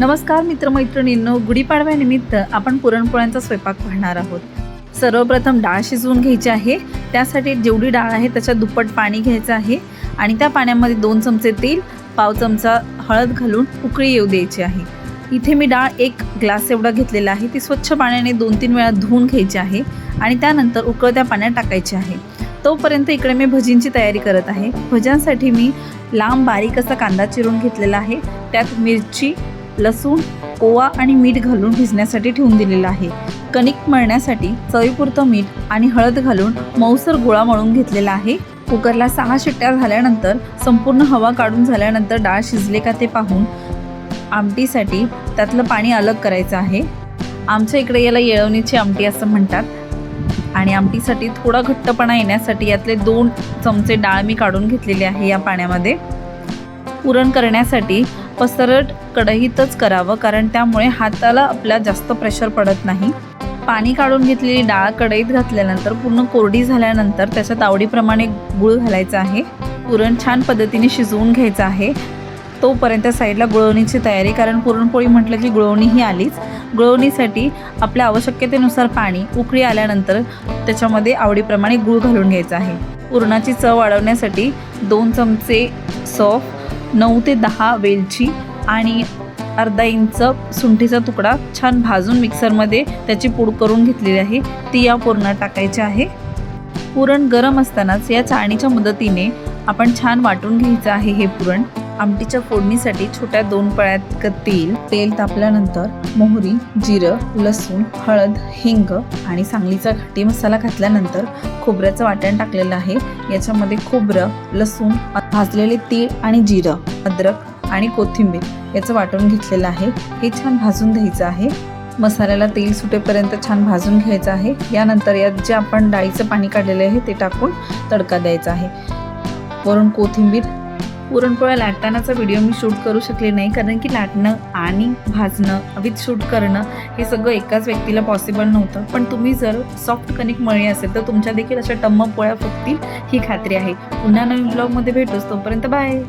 नमस्कार मित्रमैत्रिणींनो गुढीपाडव्यानिमित्त आपण पुरणपोळ्यांचा स्वयंपाक पाहणार आहोत. सर्वप्रथम डाळ शिजवून घ्यायची आहे. त्यासाठी जेवढी डाळ आहे त्याच्या दुप्पट पाणी घ्यायचं आहे आणि त्या पाण्यामध्ये दोन चमचे तेल पाव चमचा हळद घालून उकळी येऊ द्यायची आहे. इथे मी डाळ एक ग्लास एवढा घेतलेला आहे. ती स्वच्छ पाण्याने दोन तीन वेळा धुवून घ्यायची आहे आणि त्यानंतर उकळत्या पाण्यात टाकायची आहे. तोपर्यंत इकडे मी भजींची तयारी करत आहे. भज्यांसाठी मी लांब बारीक असा कांदा चिरून घेतलेला आहे. त्यात मिरची लसूण ओवा आणि मीठ घालून भिजण्यासाठी ठेवून दिलेलं आहे. कणिक मळण्यासाठी चवीपुरतं मीठ आणि हळद घालून मऊसर गोळा मळून घेतलेला आहे. कुकरला सहा शिट्ट्या झाल्यानंतर संपूर्ण हवा काढून झाल्यानंतर डाळ शिजले का ते पाहून आमटीसाठी त्यातलं पाणी अलग करायचं आहे. आमच्या इकडे याला येळवणीची आमटी असं म्हणतात. आणि आमटीसाठी थोडा घट्टपणा येण्यासाठी यातले दोन चमचे डाळ मी काढून घेतलेली आहे या पाण्यामध्ये. पुरण करण्यासाठी पसरट कढईतच करावं कारण त्यामुळे हाताला आपल्या जास्त प्रेशर पडत नाही. पाणी काढून घेतलेली डाळ कढईत घातल्यानंतर पूर्ण कोरडी झाल्यानंतर त्याच्यात आवडीप्रमाणे गूळ घालायचा आहे. पुरण छान पद्धतीने शिजवून घ्यायचं आहे. तोपर्यंत साईडला गुळवणीची तयारी कारण पुरणपोळी म्हटलं की गुळवणी ही आलीच. गुळवणीसाठी आपल्या आवश्यकतेनुसार पाणी उकळी आल्यानंतर त्याच्यामध्ये आवडीप्रमाणे गूळ घालून घ्यायचा आहे. पुरणाची चव वाढवण्यासाठी दोन चमचे सॉफ नऊ ते दहा वेलची आणि अर्धा इंच सुंठीचा तुकडा छान भाजून मिक्सरमध्ये त्याची पूड करून घेतलेली आहे. ती या पुरणात टाकायची आहे. पुरण गरम असतानाच या चाळणीच्या मदतीने आपण छान वाटून घ्यायचं आहे हे पुरण. आमटीच्या फोडणीसाठी छोट्या दोन पळ्यात तेल तेल तापल्यानंतर मोहरी जिरं लसूण हळद हिंग आणि सांगलीचा घाटी मसाला घातल्यानंतर खोबऱ्याचं वाटण टाकलेलं आहे. याच्यामध्ये खोबरं लसूण भाजलेले तीळ आणि जिरं अद्रक आणि कोथिंबीर याचं वाटून घेतलेलं आहे. हे छान भाजून घ्यायचं आहे. मसाल्याला तेल सुटेपर्यंत छान भाजून घ्यायचं आहे. यानंतर यात जे आपण डाळीचं पाणी काढलेलं आहे ते टाकून तडका द्यायचा आहे. वरून कोथिंबीर पुरणपोळ्या लाटतानाचा व्हिडिओ मी शूट करू शकले नाही कारण की लाटणं आणि भाजणं विथ शूट करणं हे सगळं एकाच व्यक्तीला पॉसिबल नव्हतं. पण तुम्ही जर सॉफ्ट कणिक मळी असेल तर तुमच्या देखील अशा टम्म पोळ्या फुगतील ही खात्री आहे. पुन्हा नवीन ब्लॉगमध्ये भेटूच तोपर्यंत बाय